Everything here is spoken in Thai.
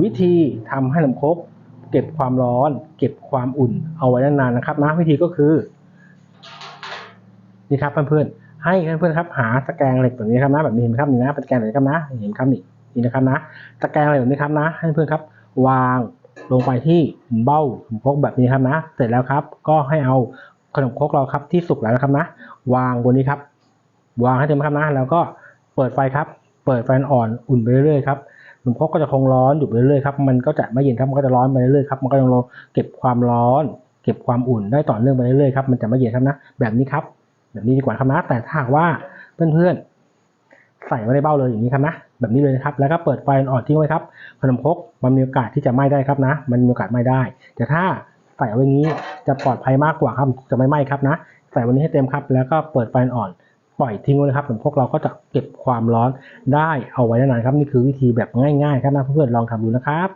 วิธีทำให้ขนมคกเก็บความร้อน เก็บความอุ่นเอาไว้นานๆนะครับนะวิธีก็คือนี่ครับเพื่อนๆให้เพื่อนๆครับ หาตะแกรงเหล็กแบบนี้ครับนะแบบนี้เห็นครับนี่นะเป็นตะแกรงเหล็กครับนะเห็นครับนี่นี่นะครับนะตะแกรงเหล็กแบบนี้ครับนะ ให้เพื่อนครับ วางลงไปที่เบ้าขนมครกแบบนี้ครับนะ เสร็จแล้วครับ ก็ให้เอาขนมครกเราครับที่สุกแล้วนะครับนะ วางบนนี้ครับ วางให้เต็มครับนะ แล้วก็เปิดไฟครับ เปิดไฟอ่อนอุ่นไปเรื่อยๆครับ ขนมครกก็จะคงร้อนอยู่ไปเรื่อยๆครับมันก็จะไม่เย็นครับมันก็จะร้อนไปเรื่อยๆครับมันก็ยังรอเก็บความร้อน เก็บความอุ่นได้ต่อเนื่องไปเรื่อยๆครับมันจะไม่เย็นครับนะแบบนี้ครับแบบนี้ดีกว่าครับนะแต่ถ้าหากว่าเพื่อนๆใส่ไว้ในเบ้าเลยอย่างนี้ครับนะแบบนี้เลยนะครับแล้วก็เปิดไฟอ่อนทิ้งไว้ครับขนมครกมันมีโอกาสที่จะไหม้ได้ครับนะ มันมีโอกาสไหม้ได้ แต่ถ้าใส่ไว้อย่างนี้จะปลอดภัยมากกว่าครับจะไม่ไหม้ครับนะ ใส่วันนี้ให้เต็มครับ แล้วก็เปิดไฟอ่อน ปล่อยทิ้งไว้เลยครับขนมพวกเราก็จะเก็บความร้อนได้เอาไว้นานๆครับนี่คือวิธีแบบง่ายๆ ครับนะเพื่อนๆลองทำดูนะครับ